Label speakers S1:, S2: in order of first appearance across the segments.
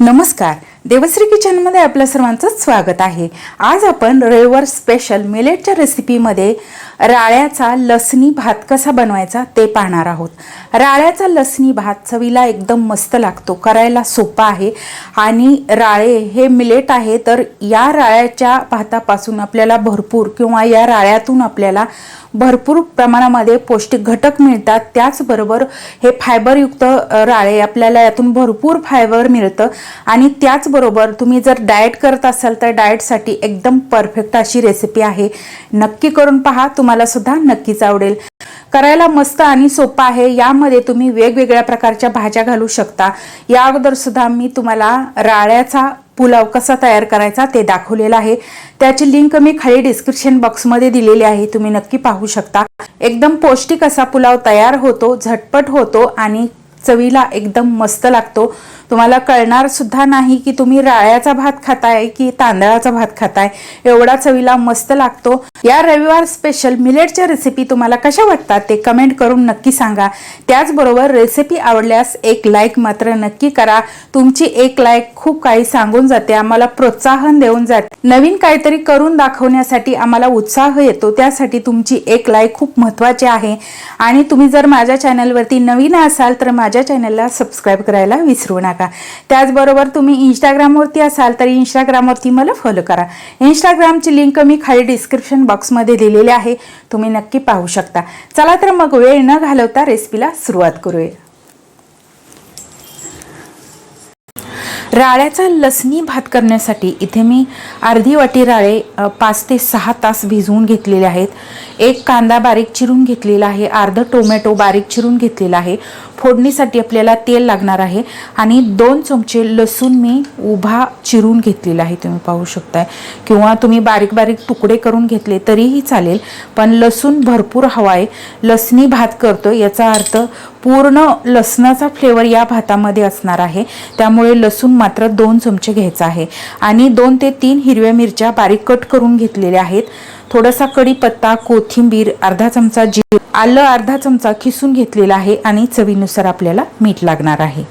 S1: नमस्कार. देवश्री किचनमध्ये आपल्या सर्वांचं स्वागत आहे. आज आपण रविवार स्पेशल मिलेटच्या रेसिपीमध्ये राळ्याचा लसणी भात कसा बनवायचा ते पाहणार आहोत. राळ्याचा लसणी भात चवीला एकदम मस्त लागतो करायला सोपा आहे. आणि राळे हे मिलेट आहे तर या राळ्याच्या भातापासून आपल्याला भरपूर किंवा या राळ्यातून आपल्याला भरपूर प्रमाणामध्ये पौष्टिक घटक मिळतात. त्याचबरोबर हे फायबरयुक्त राळे आपल्याला यातून भरपूर फायबर मिळतं. आणि त्याचबरोबर तुम्ही जर डाएट करत असाल तर डाएटसाठी एकदम परफेक्ट अशी रेसिपी आहे. नक्की करून पहा तुम्हाला सुद्धा नक्कीच आवडेल. करायला मस्त आणि सोपं आहे. यामध्ये तुम्ही वेगवेगळ्या प्रकारच्या भाज्या घालू शकता. या अगोदर सुद्धा मी तुम्हाला राळ्याचा पुलाव कसा तयार करायचा ते दाखवलेला आहे. त्याची लिंक मी खाली डिस्क्रिप्शन बॉक्समध्ये दिलेली आहे. तुम्ही नक्की पाहू शकता. एकदम पौष्टिक असा पुलाव तयार होतो झटपट होतो आणि चवीला एकदम मस्त लागतो. तुम्हाला कळणार सुद्धा नाही की तुम्ही राळ्याचा भात खाताय की तांदळाचा भात खाताय. एवढा चवीला मस्त लागतो. या रविवार स्पेशल मिलेटच्या रेसिपी तुम्हाला कशा वाटतात ते कमेंट करून नक्की सांगा. त्याचबरोबर रेसिपी आवडल्यास एक लाईक मात्र नक्की करा. तुमची एक लाईक खूप काही सांगून जाते आम्हाला प्रोत्साहन देऊन जाते. नवीन काहीतरी करून दाखवण्यासाठी आम्हाला उत्साह येतो त्यासाठी तुमची एक लाईक खूप महत्वाची आहे. आणि तुम्ही जर माझ्या चॅनलवरती नवीन असाल तर माझ्या चॅनलला सबस्क्राईब करायला विसरू नका. त्याचबरोबर तुम्ही इंस्टाग्रामवरती असाल तर इंस्टाग्रामवरती मला फॉलो करा. इंस्टाग्रामची लिंक मी खाली डिस्क्रिप्शन बॉक्समध्ये दिलेली आहे. तुम्ही नक्की पाहू शकता. चला तर मग वेळ न घालवता रेसिपीला सुरुवात करूया. राळ्याचा लसणी भात करण्यासाठी इथे मी अर्धी वाटी राळे पाच ते सहा तास भिजवून घेतलेले आहेत. एक कांदा बारीक चिरून घेतलेला आहे. अर्ध टोमॅटो बारीक चिरून घेतलेला आहे. फोडणीसाठी आपल्याला तेल लागणार आहे आणि दोन चमचे लसूण मी उभा चिरून घेतलेला आहे. तुम्ही पाहू शकताय. किंवा तुम्ही बारीक बारीक तुकडे करून घेतले तरीही चालेल पण लसूण भरपूर हवा आहे. लसणी भात करतो याचा अर्थ पूर्ण लसणाचा फ्लेवर या भातामध्ये असणार आहे. त्यामुळे लसूण मात्र दोन चमचे घ्यायचा आहे. आणि दोन ते तीन हिरव्या मिरच्या बारीक कट करून घेतलेल्या आहेत. थोडासा कढीपत्ता कोथिंबीर अर्धा चमचा जी आलं अर्धा चमचा खिसून घेतलेला आहे आणि चवीनुसार आपल्याला मीठ लागणार आहे.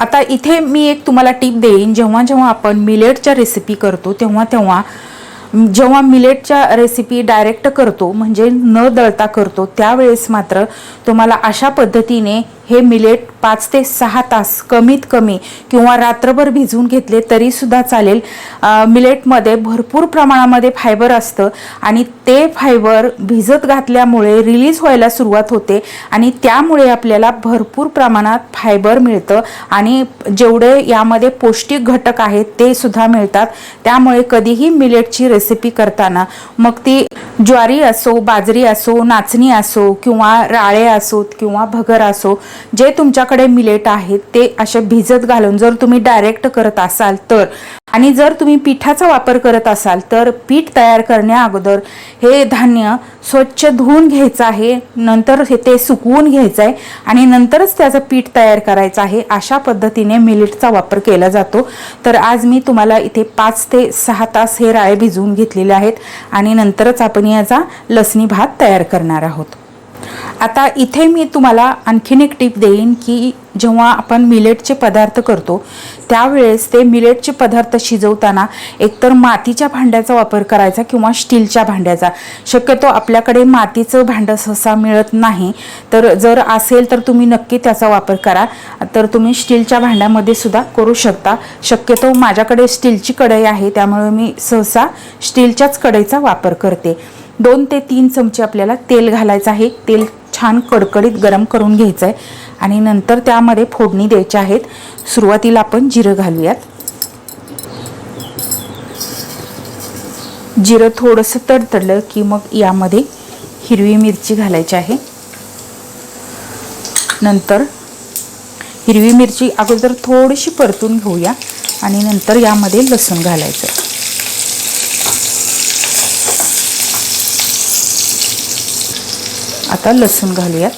S1: आता इथे मी एक तुम्हाला टीप देईन. जेव्हा जेव्हा आपण मिलेटच्या रेसिपी करतो तेव्हा तेव्हा जेव्हा मिलेटच्या रेसिपी डायरेक्ट करतो म्हणजे न दळता करतो त्यावेळेस मात्र तुम्हाला अशा पद्धतीने हे मिलेट पाच ते सहा तास कमीत कमी किंवा रात्रभर भिजवून घेतले तरीसुद्धा चालेल. मिलेटमध्ये भरपूर प्रमाणामध्ये फायबर असतं आणि ते फायबर भिजत घातल्यामुळे रिलीज व्हायला सुरुवात होते आणि त्यामुळे आपल्याला भरपूर प्रमाणात फायबर मिळतं आणि जेवढे यामध्ये पौष्टिक घटक आहेत ते सुद्धा मिळतात. त्यामुळे कधीही मिलेटची रेसिपी करताना मग ती ज्वारी असो बाजरी असो नाचणी असो किंवा राळे असोत किंवा भगर असो जे तुमच्याकडे मिलेट आहेत ते असे भिजत घालून जर तुम्ही डायरेक्ट करत असाल तर आणि जर तुम्ही पिठाचा वापर करत असाल तर पीठ तयार करण्या अगोदर हे धान्य स्वच्छ धुवून घ्यायचं आहे नंतर हे ते सुकवून घ्यायचं आहे आणि नंतरच त्याचं पीठ तयार करायचं आहे अशा पद्धतीने मिलेटचा वापर केला जातो. तर आज मी तुम्हाला इथे पाच ते सहा तास हे राळे भिजवून घेतलेले आहेत आणि नंतरच आपण याचा लसणी भात तयार करणार आहोत. आता इथे मी तुम्हाला आणखीन एक टिप देईन की जेव्हा आपण मिलेटचे पदार्थ करतो त्यावेळेस ते मिलेटचे पदार्थ शिजवताना एकतर मातीच्या भांड्याचा वापर करायचा किंवा स्टीलच्या भांड्याचा. शक्यतो आपल्याकडे मातीचं भांडं सहसा मिळत नाही. तर जर असेल तर तुम्ही नक्की त्याचा वापर करा. तर तुम्ही स्टीलच्या भांड्यामध्ये सुद्धा करू शकता. शक्यतो माझ्याकडे स्टीलची कढई आहे त्यामुळे मी सहसा स्टीलच्याच कढईचा वापर करते. दोन ते तीन चमचे आपल्याला तेल घालायचं आहे. तेल छान कडकडीत गरम करून घ्यायचं आहे आणि नंतर त्यामध्ये फोडणी द्यायच्या आहेत. सुरुवातीला आपण जिरं घालूयात. जिरं थोडंसं तडतडलं की मग यामध्ये हिरवी मिरची घालायची आहे. नंतर हिरवी मिरची अगोदर थोडीशी परतून घेऊया. आणि नंतर यामध्ये लसूण घालायचं. आता लसूण घालूयात.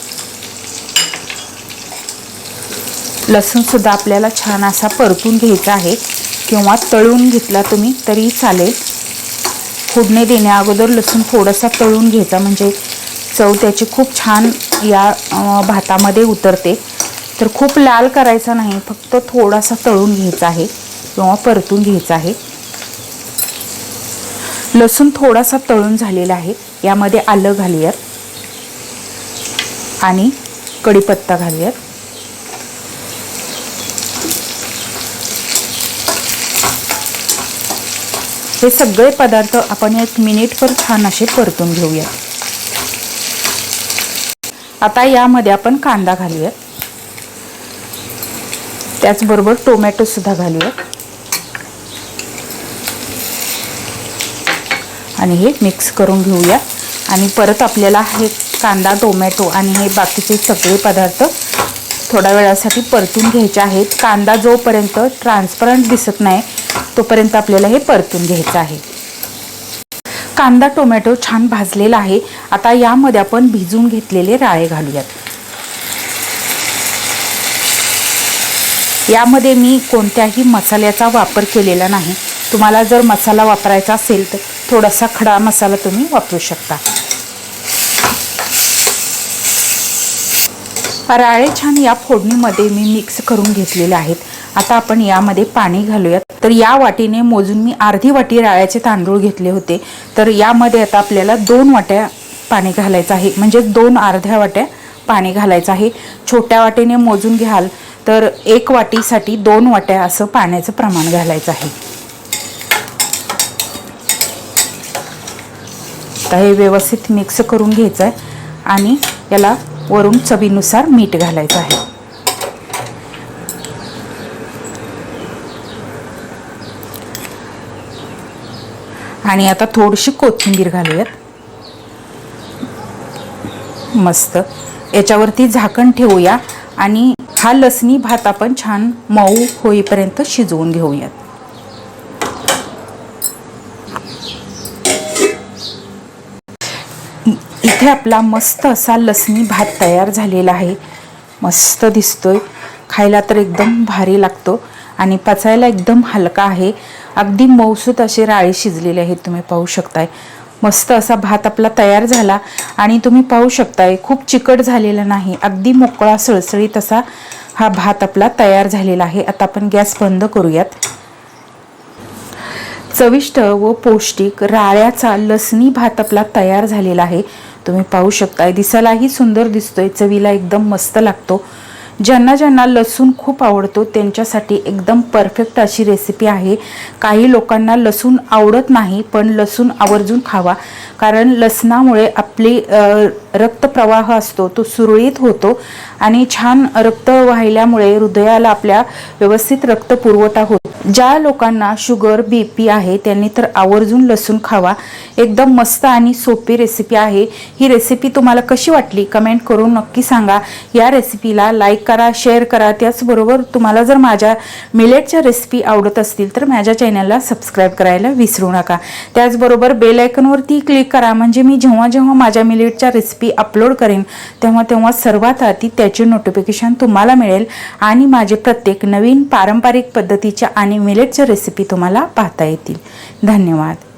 S1: लसूणसुद्धा आपल्याला छान असा परतून घ्यायचा आहे. किंवा तळून घेतला तुम्ही तरी चालेल. फोडणे देण्या अगोदर लसूण थोडासा तळून घ्यायचा म्हणजे चव त्याची खूप छान या भातामध्ये उतरते. तर खूप लाल करायचा नाही फक्त थोडासा तळून घ्यायचा आहे किंवा परतून घ्यायचा आहे. लसूण थोडासा तळून झालेला आहे यामध्ये आलं घालूयात. आणि कढीपत्ता घालूयात. हे सगळे पदार्थ आपण एक मिनिटभर छान असे परतून घेऊया आता यामध्ये आपण कांदा घालूयात. त्याचबरोबर टोमॅटो सुद्धा घालूयात. आणि हे मिक्स करून घेऊया आणि परत आपल्याला हे कांदा टोमॅटो आणि हे बाकीचे सगळे पदार्थ थोड्या वेळासाठी परतून घ्यायचे आहेत. कांदा जोपर्यंत ट्रान्सपरंट दिसत नाही तोपर्यंत आपल्याला हे परतून घ्यायचं आहे. कांदा टोमॅटो छान भाजलेला आहे. आता यामध्ये आपण भिजून घेतलेले राळे घालूयात. यामध्ये मी कोणत्याही मसाल्याचा वापर केलेला नाही. तुम्हाला जर मसाला वापरायचा असेल तर थोडासा खडा मसाला तुम्ही वापरू शकता. राळे छान या फोडणीमध्ये मी मिक्स करून घेतलेले आहेत. आता आपण यामध्ये पाणी घालूयात. तर या वाटीने मोजून मी अर्धी वाटी राळ्याचे तांदूळ घेतले होते. तर यामध्ये आता आपल्याला दोन वाट्या पाणी घालायचं आहे. म्हणजे दोन अर्ध्या वाट्या पाणी घालायचं आहे. छोट्या वाटीने मोजून घ्याल तर एक वाटीसाठी दोन वाट्या असं पाण्याचं प्रमाण घालायचं आहे. आता हे व्यवस्थित मिक्स करून घ्यायचं आहे आणि याला वरून चवीनुसार मीठ घालायचं आहे. आणि आता थोडीशी कोथिंबीर घालूयात. मस्त. याच्यावरती झाकण ठेवूया आणि हा लसणी भात आपण छान मऊ होईपर्यंत शिजवून घेऊयात. इथे आपला मस्त असा लसणी भात तयार झालेला आहे. मस्त दिसतोय. खायला तर एकदम भारी लागतो आणि पचायला एकदम हलका आहे. अगदी मौसूत असे राळे शिजलेले आहेत तुम्ही पाहू शकताय. मस्त असा भात आपला तयार झाला आणि तुम्ही पाहू शकताय खूप चिकट झालेला नाही. अगदी मोकळा सळसळीत असा हा भात आपला तयार झालेला आहे. आता आपण गॅस बंद करूयात. चविष्ट व पौष्टिक राळ्याचा लसणी भात आपला तयार झालेला आहे. तुम्ही पाहू शकताय. दिसायलाही सुंदर दिसतोय. चवीला एकदम मस्त लागतो. ज्यांना ज्यांना लसूण खूप आवडतो त्यांच्यासाठी एकदम परफेक्ट अशी रेसिपी आहे. काही लोकांना लसूण आवडत नाही पण लसूण आवर्जून खावा. कारण लसणामुळे आपली रक्तप्रवाह असतो तो सुरळीत होतो. आणि छान रक्त वाहिल्यामुळे हृदयाला आपल्या व्यवस्थित रक्त पुरवठा होतो. ज्या लोकांना शुगर बी पी आहे त्यांनी तर आवर्जून लसूण खावा. एकदम मस्त आणि सोपी रेसिपी आहे. ही रेसिपी तुम्हाला कशी वाटली? कमेंट करून नक्की सांगा. या रेसिपीला लाईक करा शेअर करा. त्याचबरोबर तुम्हाला जर माझ्या मिलेटच्या रेसिपी आवडत असतील तर माझ्या चॅनलला सबस्क्राईब करायला विसरू नका. त्याचबरोबर बेल क्लिक करा. म्हणजे मी जेव्हा जेव्हा माझ्या मिलेटच्या रेसिपी अपलोड करेन तेव्हा तेव्हा सर्वात आधी त्याचे नोटिफिकेशन तुम्हाला मिळेल आणि माझे प्रत्येक नवीन पारंपरिक पद्धतीच्या आणि मिलेटच्या रेसिपी तुम्हाला पाहता येतील. धन्यवाद.